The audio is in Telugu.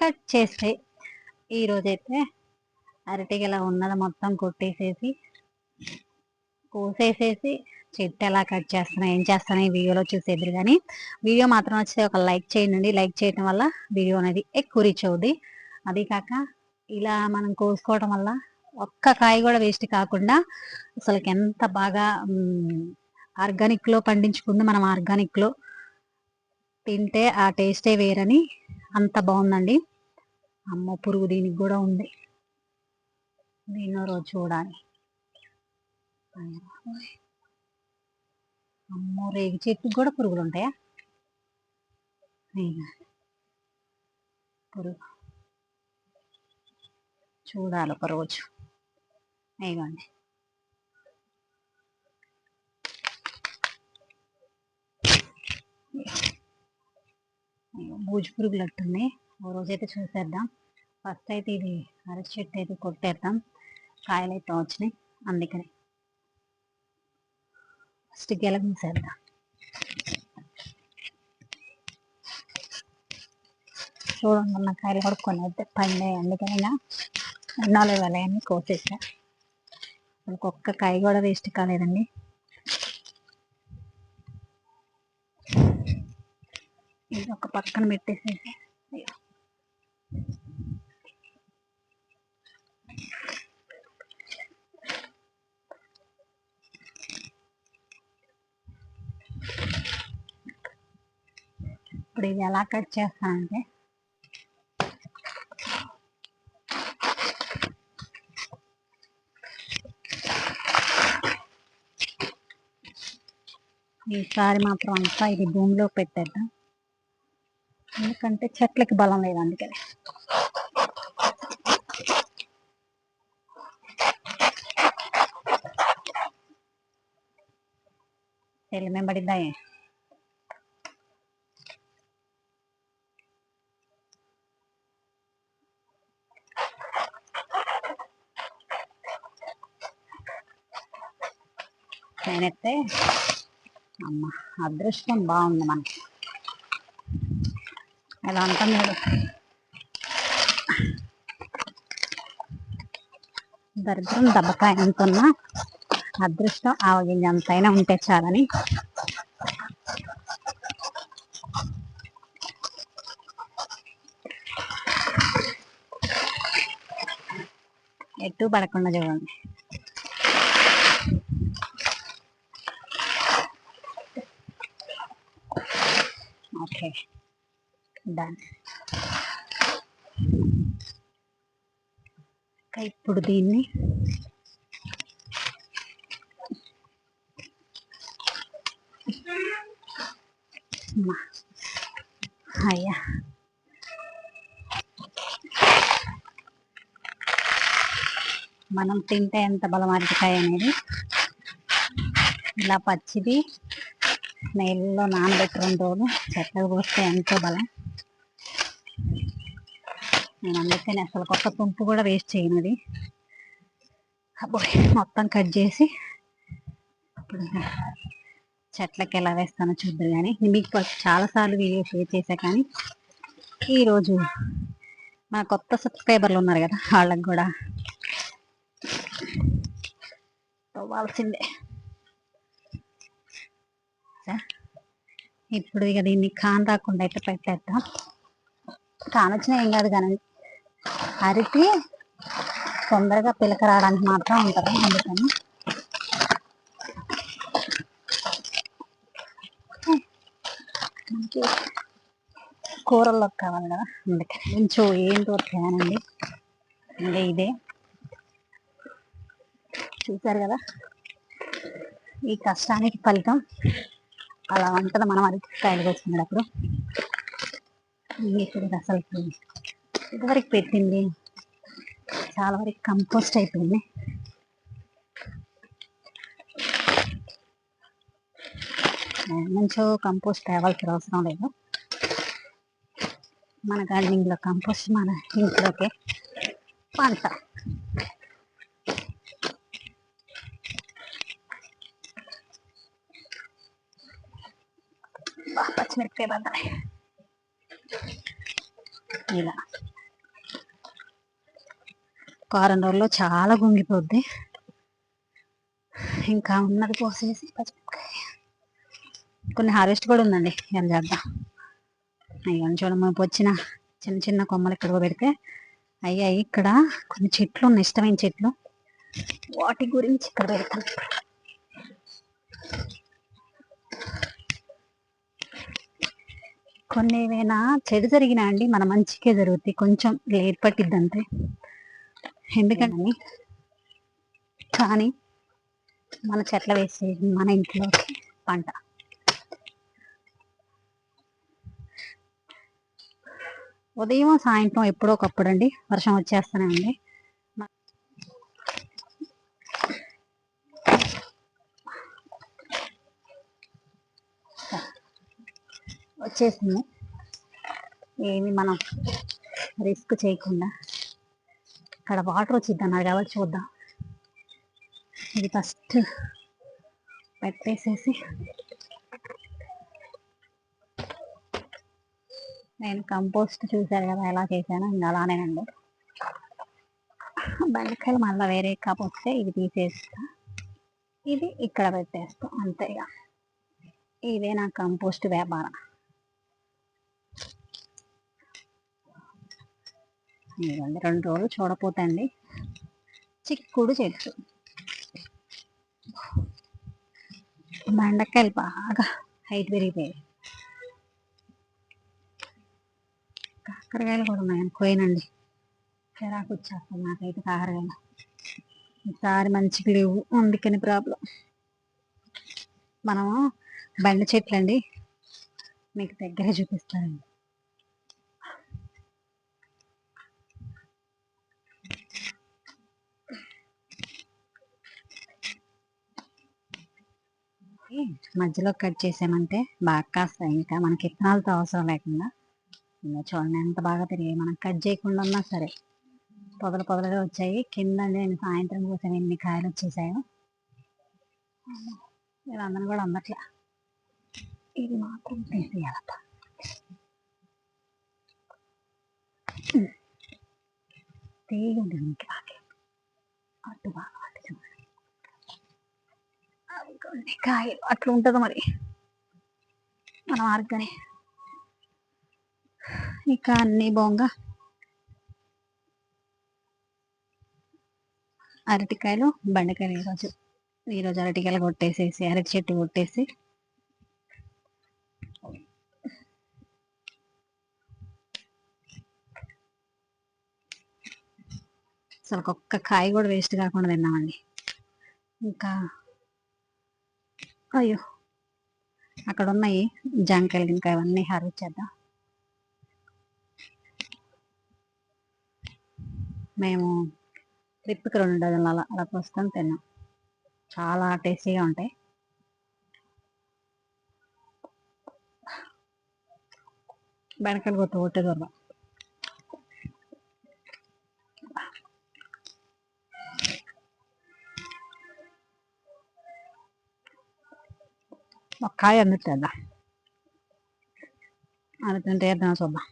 కట్ చేస్తే ఈరోజైతే అరటికి ఇలా ఉన్నది మొత్తం కొట్టేసేసి కోసేసేసి చెట్టు ఎలా కట్ చేస్తున్నా ఏం చేస్తాను ఈ వీడియోలో చూసేద్దరు కానీ వీడియో మాత్రం వచ్చి ఒక లైక్ చేయండి లైక్ చేయడం వల్ల వీడియో అనేది ఎక్కువ రీచ్ అవుద్ది. అది కాక ఇలా మనం కోసుకోవడం వల్ల ఒక్క కాయ కూడా వేస్ట్ కాకుండా అసలుకి ఎంత బాగా ఆర్గానిక్లో పండించుకుంది మనం ఆర్గానిక్లో తింటే ఆ టేస్టే వేరని అంత బాగుందండి. అమ్మ పురుగు దీనికి కూడా ఉంది. దీన్నో రోజు చూడాలి. అమ్మో రేగి చెట్టుకు కూడా పురుగులు ఉంటాయా? పురుగు. చూడాలి ఒకరోజు అయ్యండి ఇవ్వండి బూజు పురుగులు అట్టున్నాయి ఓ రోజైతే చూసేద్దాం. ఫస్ట్ అయితే ఇది అరటి చెట్టు అయితే కొట్టేద్దాం. కాయలు అయితే వచ్చినాయి. అందుకని ఫస్ట్ గెలగూసేద్దాం చూడండి ఉన్న కాయలు కూడా కొన్ని అయితే పండాయి. అందుకని నాలుగు వేల అన్ని కోసేసా. ఒక్క కాయ కూడా వేస్ట్ కాలేదండి. ఇది ఒక పక్కన పెట్టేసేసి ఇప్పుడు ఇది ఎలా కట్ చేస్తానంటే ఈసారి మాత్రం అంతా ఇది భూమిలో పెట్టేద్దాం. ఎందుకంటే చెట్లకి బలం లేదు అందుకని. తెల్లమెంబడిద్దాయే నేనైతే అమ్మ అదృష్టం బాగుంది మనకి. ఎలా అంటున్నాడు దరిద్రం దెబ్బకాయ అంటున్నా అదృష్టం. ఆవగింజ అంతైనా ఉంటే చాలని. ఎటు పడకుండా చూడండి. ఓకే. డన్. ఇప్పుడు దీన్ని అయ్యా మనం తింటే ఎంత బలం అరటికాయ అనేది? ఇలా పచ్చిది నీళ్ళలో నానబెట్టి రెండు రోజులు చెత్తగా పోస్తే ఎంతో బలం. నేను అందుకని అసలు కొత్త తుంపు కూడా వేస్ట్ చేయనది అబ్బోయ్ మొత్తం కట్ చేసి ఇప్పుడు చెట్లకి ఎలా వేస్తానో చూద్దరు కానీ మీకు చాలాసార్లు వీడియో షేర్ చేశా కానీ ఈరోజు మన కొత్త సబ్స్క్రైబర్లు ఉన్నారు కదా వాళ్ళకి కూడా అవ్వాల్సిందే. ఇప్పుడు ఇక దీన్ని కాన్ రాకుండా అయితే పెట్టేద్దాం. కానొచ్చినా ఏం కాదు కానీ అరిపి తొందరగా పిలక రావడానికి మాత్రం ఉంటుంది. అందుకని మనకి కూరల్లో కావాలి కదా అందుకే. కొంచెం ఏంటో తేనండి ఇంకా ఇదే. చూసారు కదా? ఈ కష్టానికి ఫలితం అలా ఉంటుంది మనం అది కాయలు వచ్చినప్పుడు ఇప్పుడు అసలు ఇదివరకు పెట్టింది చాలా వరకు కంపోస్ట్ అయిపోయింది. మంచిగా కంపోస్ట్ తేవాల్సిన అవసరం లేదు. మన గార్డెనింగ్లో కంపోస్ట్ మన ఇంట్లోకే పంట. పచ్చిమిరపకాయ బద్దాయి ఇలా. వారం రోజుల్లో చాలా గుంగిపోద్ది. ఇంకా ఉన్నది పోసేసి పచ్చిమిరపకాయ కొన్ని హార్వెస్ట్ కూడా ఉందండి. ఏం చేద్దాం. అయ్యో చూడమ్మ వచ్చిన చిన్న చిన్న కొమ్మలు ఇక్కడ పెడితే అయ్యాయి ఇక్కడ కొన్ని చెట్లు ఉన్నాయి ఇష్టమైన చెట్లు. వాటి గురించి ఇక్కడ పెడతాను. కొన్ని ఏమైనా చెడు జరిగినా అండి మన మంచికే జరుగుతాయి. కొంచెం లేట్ పట్టిద్ది అంతే. ఎందుకంటే కానీ మన చెట్ల వేసే మన ఇంట్లో పంట. ఉదయం సాయంత్రం ఎప్పుడో ఒకప్పుడు అండి వర్షం వచ్చేస్తూనే ఉంది. వచ్చేసింది. ఏమి మనం రిస్క్ చేయకుండా ఇక్కడ వాటర్ వచ్చింది అన్నారు కాబట్టి చూద్దాం. ఇది ఫస్ట్ పెట్టేసేసి నేను కంపోస్ట్ చూసారు కదా ఎలా చేశాను ఇంకా అలానేనండి. బెండకాయలు మళ్ళీ వేరే కప్ వస్తే ఇది తీసేస్తా. ఇది ఇక్కడ పెట్టేస్తా అంతేగా. ఇదే నా కంపోస్ట్ వ్యాపారం. ఇదిగోండి రెండు రోజులు చూడపోతండి. చిక్కుడు చెట్టు. బెండకాయలు బాగా హైట్ పెరిగిపోయాయి. కాకరకాయలు కూడా ఉన్నాయని పోయినండి. చిరాకు వచ్చేస్తాయి నాకైతే కాకరకాయలు. ఈసారి మంచిగా లేవు అందుకని ప్రాబ్లం. మనము బండి చెట్లు అండి మీకు దగ్గర చూపిస్తానండి. మధ్యలో కట్ చేసామంటే బాగా కాస్తాయి. ఇంకా మనకి ఇత్తనాలతో అవసరం లేకుండా ఇంకా చూడండి ఎంత బాగా పెరిగాయి మనం కట్ చేయకుండా ఉన్నా సరే పొదలు పొదలుగా వచ్చాయి. కింద నేను సాయంత్రం కోసం ఎన్ని కాయలు వచ్చేసాయో. వీళ్ళందరూ కూడా అందట్లా ఇది మాత్రం తీసేయాలట. తీయండి మీకు అటు బాగా అటు చూడండి. కాయలు. అట్లా ఉంటుంది మరి? మనం ఆర్గని ఇంకా అన్నీ బొంగ అరటికాయలు బండకాయలు ఈరోజు. ఈరోజు అరటికాయలు కొట్టేసేసి అరటి చెట్టు కొట్టేసి. అసలు ఒక్క కాయ కూడా వేస్ట్ కాకుండా తిన్నామండి. ఇంకా అయ్యో అక్కడ ఉన్నాయి జాంకాయలు ఇంకా ఇవన్నీ హార్వెస్ట్ చేద్దాం. మేము ట్రిప్కి రెండు డజన్లు అలా అలా వస్తాం తిన్నాం. చాలా టేస్టీగా ఉంటాయి. బెనకలు కొట్టు కొట్టే దొరబ ఒక్కాయ అందుతుందా అందుతుంటే చూద్దాం.